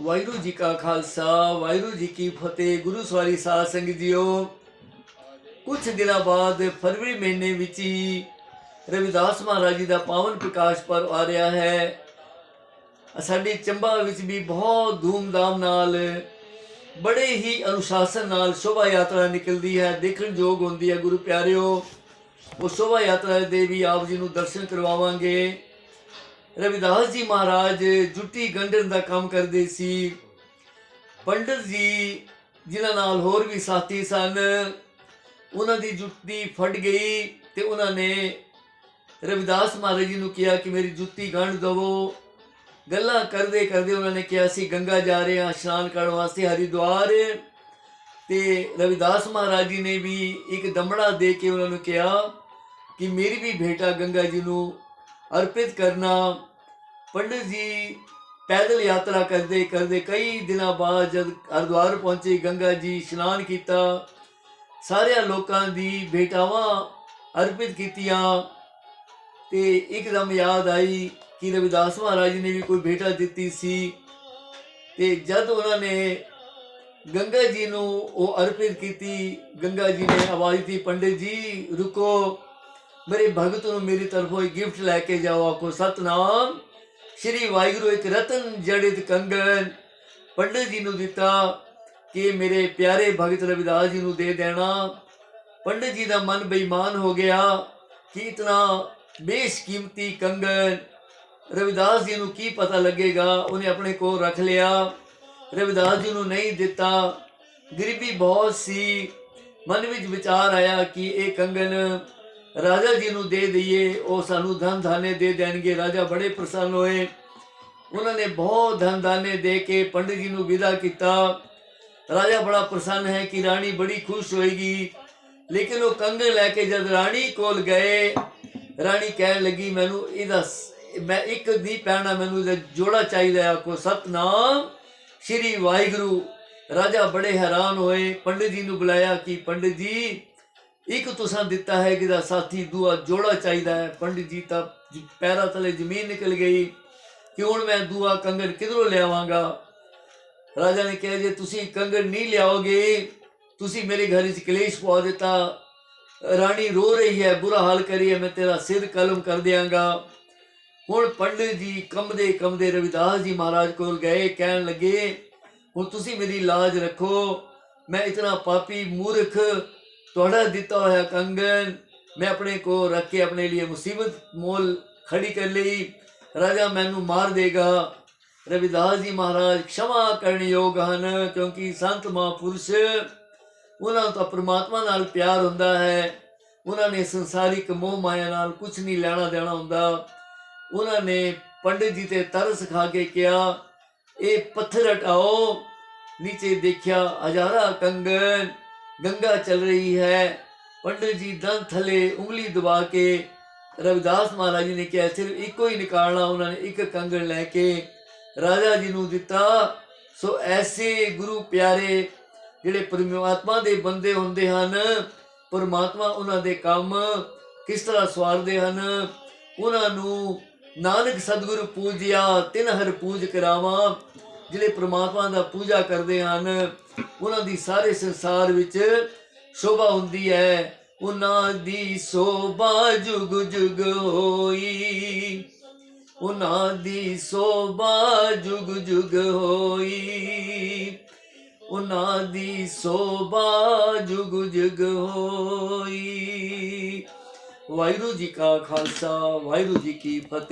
ਵਾਹਿਗੁਰੂ ਜੀ ਕਾ ਖਾਲਸਾ, ਵਾਹਿਗੁਰੂ ਜੀ ਕੀ ਫਤਿਹ। ਗੁਰੂ ਸਵਾਰੀ ਸਾਧ ਸੰਗਤ ਜੀਓ ਕੁਝ ਦਿਨਾਂ ਬਾਅਦ ਫਰਵਰੀ ਮਹੀਨੇ ਵਿੱਚ ਹੀ ਰਵਿਦਾਸ ਮਹਾਰਾਜ ਜੀ ਦਾ ਪਾਵਨ ਪ੍ਰਕਾਸ਼ ਪਰਵ ਆ ਰਿਹਾ ਹੈ। ਸਾਡੇ ਚੰਬਾ ਵਿੱਚ ਵੀ ਬਹੁਤ ਧੂਮਧਾਮ ਨਾਲ, ਬੜੇ ਹੀ ਅਨੁਸ਼ਾਸਨ ਨਾਲ ਸ਼ੋਭਾ ਯਾਤਰਾ ਨਿਕਲਦੀ ਹੈ। ਦੇਖਣ ਯੋਗ ਹੁੰਦੀ ਹੈ, ਗੁਰੂ ਪਿਆਰਿਓ। ਉਹ ਸ਼ੋਭਾ ਯਾਤਰਾ ਦੇ ਵੀ ਆਪ ਜੀ ਨੂੰ ਦਰਸ਼ਨ ਕਰਵਾਵਾਂਗੇ। ਰਵਿਦਾਸ ਜੀ ਮਹਾਰਾਜ ਜੁੱਤੀ ਗੰਢਣ ਦਾ ਕੰਮ ਕਰਦੇ ਸੀ। ਪੰਡਤ ਜੀ, ਜਿਨ੍ਹਾਂ ਨਾਲ ਹੋਰ ਵੀ ਸਾਥੀ ਸਨ, ਉਹਨਾਂ ਦੀ ਜੁੱਤੀ ਫਟ ਗਈ ਤੇ ਉਹਨਾਂ ਨੇ ਰਵਿਦਾਸ ਮਹਾਰਾਜ ਜੀ ਨੂੰ ਕਿਹਾ ਕਿ ਮੇਰੀ ਜੁੱਤੀ ਗੰਢ ਦਵੋ। ਗੱਲਾਂ ਕਰਦੇ ਕਰਦੇ ਉਹਨਾਂ ਨੇ ਕਿਹਾ ਸੀ ਗੰਗਾ ਜਾ ਰਹੇ ਹਾਂ ਇਸ਼ਨਾਨ ਕਰਨ ਵਾਸਤੇ ਹਰਿਦੁਆਰ। ਤੇ ਰਵਿਦਾਸ ਮਹਾਰਾਜ ਜੀ ਨੇ ਵੀ ਇੱਕ ਦਮੜਾ ਦੇ ਕੇ ਉਹਨਾਂ ਨੂੰ ਕਿਹਾ ਕਿ ਮੇਰੀ ਵੀ ਬੇਟਾ ਗੰਗਾ ਜੀ ਨੂੰ ਅਰਪਿਤ ਕਰਨਾ, ਪੰਡਿਤ ਜੀ ਪੈਦਲ ਯਾਤਰਾ ਕਰਦੇ ਕਰਦੇ ਕਈ ਦਿਨਾਂ ਬਾਅਦ ਜਦ ਹਰਿਦੁਆਰ ਪਹੁੰਚੇ, ਗੰਗਾ ਜੀ ਇਸ਼ਨਾਨ ਕੀਤਾ, ਸਾਰਿਆਂ ਲੋਕਾਂ ਦੀ ਬੇਟਾਵਾਂ ਅਰਪਿਤ ਕੀਤੀਆਂ ਤੇ ਇੱਕਦਮ ਯਾਦ ਆਈ ਕਿ ਰਵਿਦਾਸ ਮਹਾਰਾਜ ਨੇ ਵੀ ਕੋਈ ਬੇਟਾ ਦਿੱਤੀ ਸੀ ਤੇ ਜਦ ਉਹਨਾਂ ਨੇ ਗੰਗਾ ਜੀ ਨੂੰ ਉਹ ਅਰਪਿਤ ਕੀਤੀ, ਗੰਗਾ ਜੀ ਨੇ ਆਵਾਜ਼ ਦਿੱਤੀ, ਪੰਡਿਤ ਜੀ ਰੁਕੋ। ਮੇਰੇ ਭਗਤ ਨੂੰ ਮੇਰੀ ਤਰਫੋਂ ਇੱਕ ਗਿਫਟ ਲੈ ਕੇ ਜਾਓ, ਆਖੋ, ਸਤਨਾਮ। ਸ਼੍ਰੀ ਵਾਹਿਗੁਰੂ ਇੱਕ ਰਤਨ ਜੜਿਤ ਕੰਗਨ ਪੰਡਿਤ ਜੀ ਨੂੰ ਦਿੱਤਾ ਕਿ ਮੇਰੇ ਪਿਆਰੇ ਭਗਤ ਰਵਿਦਾਸ ਜੀ ਨੂੰ ਦੇ ਦੇਣਾ। ਪੰਡਿਤ ਜੀ ਦਾ ਮਨ ਬੇਈਮਾਨ ਹੋ ਗਿਆ। ਕਿ ਇਤਨਾ ਬੇਸ਼ਕੀਮਤੀ ਕੰਗਨ ਰਵਿਦਾਸ ਜੀ ਨੂੰ ਕੀ ਪਤਾ ਲੱਗੇਗਾ? ਉਹਨੇ ਆਪਣੇ ਕੋਲ ਰੱਖ ਲਿਆ। ਰਵਿਦਾਸ ਜੀ ਨੂੰ ਨਹੀਂ ਦਿੱਤਾ। ਗਰੀਬੀ ਬਹੁਤ ਸੀ। ਮਨ ਵਿੱਚ ਵਿਚਾਰ ਆਇਆ ਕਿ ਇਹ ਕੰਗਨ ਰਾਜਾ ਜੀ ਨੂੰ ਦੇ ਦਈਏ, ਉਹ ਸਾਨੂੰ ਧਨ ਧਾਨੇ ਦੇ ਦੇਣਗੇ, ਰਾਜਾ ਬੜੇ ਪ੍ਰਸੰਨ ਹੋਏ। ਉਹਨਾਂ ਨੇ ਬਹੁਤ ਧਨ ਧਾਨੇ ਦੇ ਕੇ ਪੰਡਿਤ ਜੀ ਨੂੰ ਵਿਦਾ ਕੀਤਾ। ਰਾਜਾ ਬੜਾ ਪ੍ਰਸੰਨ ਹੈ ਕਿ ਰਾਣੀ ਬੜੀ ਖੁਸ਼ ਹੋਏਗੀ। ਲੇਕਿਨ ਉਹ ਕੰਗਨ ਲੈ ਕੇ ਜਦ ਰਾਣੀ ਕੋਲ ਗਏ, ਰਾਣੀ ਕਹਿਣ ਲੱਗੀ, ਮੈਨੂੰ ਇਹਦਾ ਮੈਂ ਇੱਕ ਦੀ ਪਹਿਣਾ ਮੈਨੂੰ ਜੋੜਾ ਚਾਹੀਦਾ ਹੈ ਕੋ ਸਤਨਾਮ ਸ਼੍ਰੀ ਵਾਹਿਗੁਰੂ। ਰਾਜਾ ਬੜੇ ਹੈਰਾਨ ਹੋਏ। ਪੰਡਿਤ ਜੀ ਨੂੰ ਬੁਲਾਇਆ ਕਿ ਪੰਡਿਤ ਜੀ ਇੱਕ ਤੁਸਾਂ ਦਿੱਤਾ ਹੈ ਕਿ ਦਾ ਸਾਥੀ ਦੂਆ ਜੋੜਾ ਚਾਹੀਦਾ ਹੈ। ਪੰਡਿਤ ਜੀ ਤਾਂ ਜ- ਪੈਰਾਂ ਥਲੇ ਜ਼ਮੀਨ ਨਿਕਲ ਗਈ। ਕਿ ਹੁਣ ਮੈਂ ਦੂਆ ਕੰਗਨ ਕਿਧਰੋਂ ਲਿਆਵਾਂਗਾ? ਰਾਜਾ ਨੇ ਕਿਹਾ, ਜੇ ਤੁਸੀਂ ਕੰਗਨ ਨਹੀਂ ਲਿਆਓਗੇ, ਤੁਸੀਂ ਮੇਰੇ ਘਰ ਵਿੱਚ ਕਲੇਸ਼ ਪਾ ਦਿੱਤਾ। ਰਾਣੀ ਰੋ ਰਹੀ ਹੈ, ਬੁਰਾ ਹਾਲ ਕਰੀ ਹੈ, ਮੈਂ ਤੇਰਾ ਸਿਰ ਕਲਮ ਕਰ ਦਿਆਂਗਾ। ਹੁਣ ਪੰਡਿਤ ਜੀ ਕੰਬਦੇ ਕੰਬਦੇ ਰਵਿਦਾਸ ਜੀ ਮਹਾਰਾਜ ਕੋਲ ਗਏ, ਕਹਿਣ ਲੱਗੇ, ਹੁਣ ਤੁਸੀਂ ਮੇਰੀ ਲਾਜ ਰੱਖੋ। ਮੈਂ ਇਤਨਾ ਪਾਪੀ ਮੂਰਖ ਤੁਹਾਡਾ ਦਿੱਤਾ ਹੋਇਆ ਕੰਗਨ ਮੈਂ ਆਪਣੇ ਕੋ ਰੱਖ ਕੇ ਆਪਣੇ ਲਈ ਮੁਸੀਬਤ ਮੋਲ ਖੜੀ ਕਰ ਲਈ। ਰਾਜਾ ਮੈਨੂੰ ਮਾਰ ਦੇਗਾ। ਰਵਿਦਾਸ ਜੀ ਮਹਾਰਾਜ ਖਿਮਾ ਕਰਨ ਯੋਗ ਹਨ, ਕਿਉਂਕਿ ਸੰਤ ਮਹਾਂਪੁਰਸ਼ ਉਹਨਾਂ ਨੂੰ ਤਾਂ ਪ੍ਰਮਾਤਮਾ ਨਾਲ ਪਿਆਰ ਹੁੰਦਾ ਹੈ। ਉਹਨਾਂ ਨੇ ਸੰਸਾਰਿਕ ਮੋਹ ਮਾਇਆ ਨਾਲ ਕੁਝ ਨਹੀਂ ਲੈਣਾ ਦੇਣਾ ਹੁੰਦਾ। ਉਹਨਾਂ ਨੇ ਪੰਡਿਤ ਜੀ ਤੇ ਤਰਸ ਖਾ ਕੇ ਕਿਹਾ, ਇਹ ਪੱਥਰ ਹਟਾਓ। ਨੀਚੇ ਦੇਖਿਆ, ਹਜ਼ਾਰਾਂ ਕੰਗਨ ਗੰਗਾ ਚੱਲ ਰਹੀ ਹੈ। ਪੰਡਿਤ ਜੀ ਦੰਦ ਥਲੇ ਉਂਗਲੀ ਦਬਾ ਕੇ ਰਵਿਦਾਸ ਮਹਾਰਾਜ ਜੀ ਨੇ ਕਿਹਾ, ਸਿਰਫ ਇੱਕੋ ਹੀ ਨਿਕਾਲਣਾ ਉਹਨਾਂ ਨੇ, ਇੱਕ ਕੰਗਣ ਲੈ ਕੇ ਰਾਜਾ ਜੀ ਨੂੰ ਦਿੱਤਾ। ਸੋ ਐਸੇ ਗੁਰੂ ਪਿਆਰੇ ਜਿਹੜੇ ਪਰਮਾਤਮਾ ਦੇ ਬੰਦੇ ਹੁੰਦੇ ਹਨ, ਪਰਮਾਤਮਾ ਉਹਨਾਂ ਦੇ ਕੰਮ ਕਿਸ ਤਰ੍ਹਾਂ ਸਵਾਰਦੇ ਹਨ, ਉਹਨਾਂ ਨੂੰ ਨਾਨਕ ਸਤਿਗੁਰੂ ਪੂਜਿਆ, ਤਿਨ ਹਰ ਪੂਜ ਕਰਾਵਾਂ। ਜਿਹੜੇ ਪ੍ਰਮਾਤਮਾ ਦਾ ਪੂਜਾ ਕਰਦੇ ਹਨ, ਉਹਨਾਂ ਦੀ ਸਾਰੇ ਸੰਸਾਰ ਵਿੱਚ ਸ਼ੋਭਾ ਹੁੰਦੀ ਹੈ। ਉਹਨਾਂ ਦੀ ਸੋਭਾ ਜੁਗ ਜੁਗ ਹੋਈ। ਉਹਨਾਂ ਦੀ ਸੋਭਾ ਜੁਗ ਜੁਗ ਹੋਈ। ਉਹਨਾਂ ਦੀ ਸੋਭਾ ਜੁਗ ਜੁਗ ਹੋਈ। ਵਾਹਿਗੁਰੂ ਜੀ ਕਾ ਖਾਲਸਾ, ਵਾਹਿਗੁਰੂ ਜੀ ਕੀ ਫਤਿਹ।